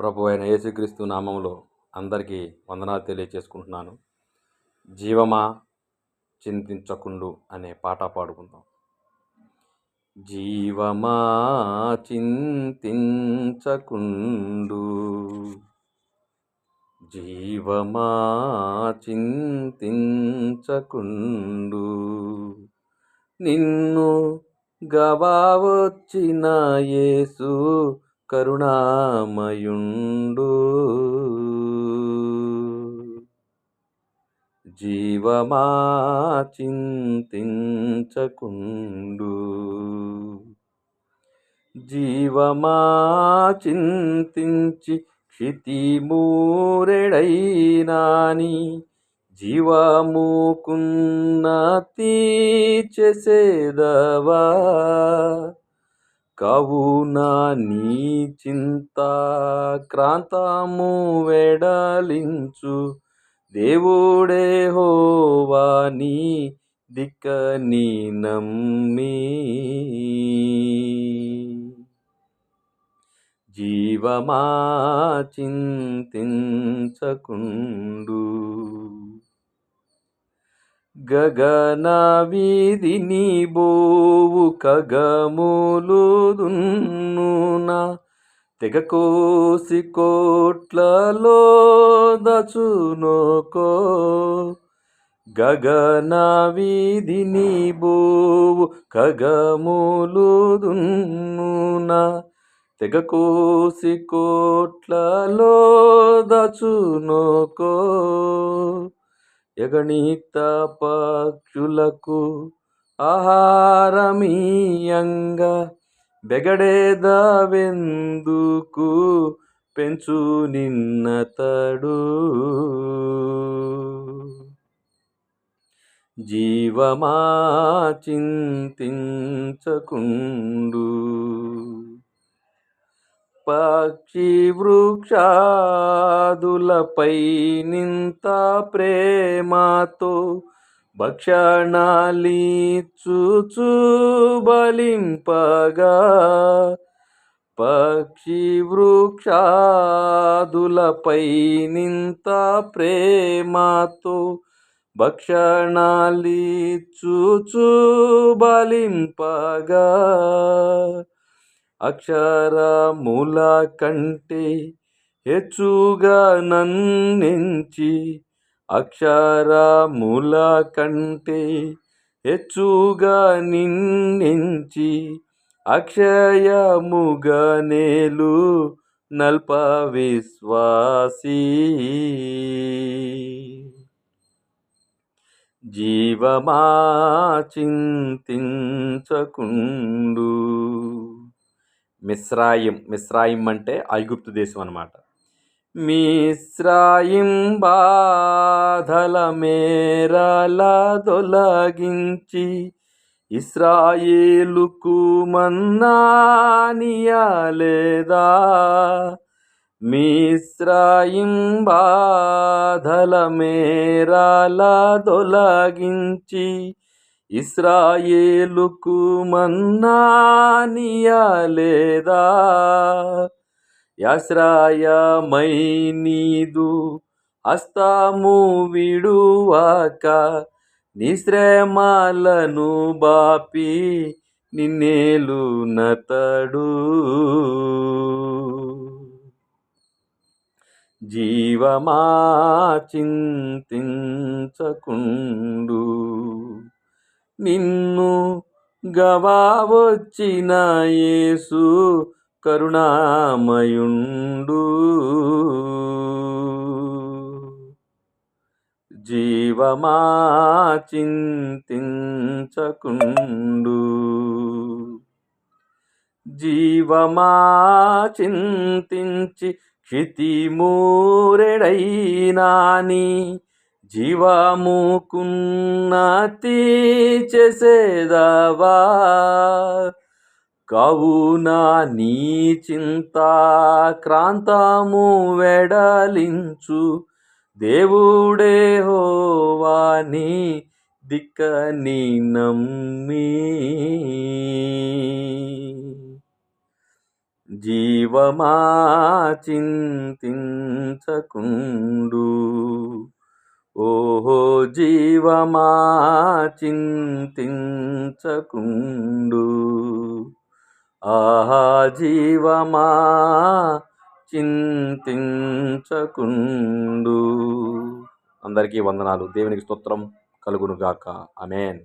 ప్రభు అయిన యేసుక్రీస్తు నామంలో అందరికీ వందనాలు తెలియచేసుకుంటున్నాను. జీవమా చింతించకుండు అనే పాట పాడుకుందాం. జీవమా చింతించకుండు జీవమా చింతించకుండు నిన్ను గవావచ్చిన యేసు కరుణామయుండు. జీవమా చింతించకుండు. జీవమా చింతించి క్షితి మూరెడైనాని జీవముకున్నతి చేసేదవా కావున నీ చింత క్రాంతము వెడలించు. దేవుడే హోవాని దిక్క నీ నమ్మి. జీవమా చింతించకుండు. గగన వీధిని బోవు కగములు దున్నునా తెగ కోసి కోట్లలో దచునోకో గగన వీధిని బోవు కగములు దున్నునా తెగ కోసి కోట్లలో దచునోకో ఎగణిత పక్షులకు ఆహారమీయంగా బెగడేదవెందుకు పెంచు నిన్నతడు జీవమా చింతించకుండు పక్షి వృక్షాదులపై నింత ప్రేమతో భక్షణాలిచ్చుచు బలింపగా. పక్షి వృక్షాదులపై నింత ప్రేమతో భక్షణాలిచ్చుచు బలింపగా. అక్షరముల కంటే హెచ్చుగా నన్నెంచి అక్షరముల కంటే హెచ్చుగా నిన్నెంచి అక్షయముగా నేలు నల్ప విశ్వాసీ. జీవమా చింతించకుండు మిస్రాయిం మిస్రాయిం అంటే ఐగుప్తు దేశం అన్నమాట. మిస్రాయిం బాధల మేరల తొలగించి ఇస్రాయేలుకు మన్నానియలేదా మిస్రాయిం బాధల మేరల తొలగించి ఇస్రాయేలుకు మన్నానియా లేదా యాశ్రాయమై నీదు హస్తము విడువాక నిశ్రమాలను బాపి నిన్నేలు నతడు. జీవమా చింతించకుండు నిన్ను గవావచ్చిన యేసు కరుణామయుండు. జీవమా చింతించకుండు. జీవమా చింతించి క్షితి మూరెడైనాని జీవముకున్నతి చేసేదవా? కావున నీ చింత క్రాంతము వెడలించు. దేవుడే హోవాని దిక్క నీ నమ్మి. జీవమా చింతించకుండు. జీవమా చింతించకుండు ఆహా జీవమా చింతించకుండు అందరికీ వందనాలు. దేవునికి స్తోత్రం కలుగునుగాక. అమేన్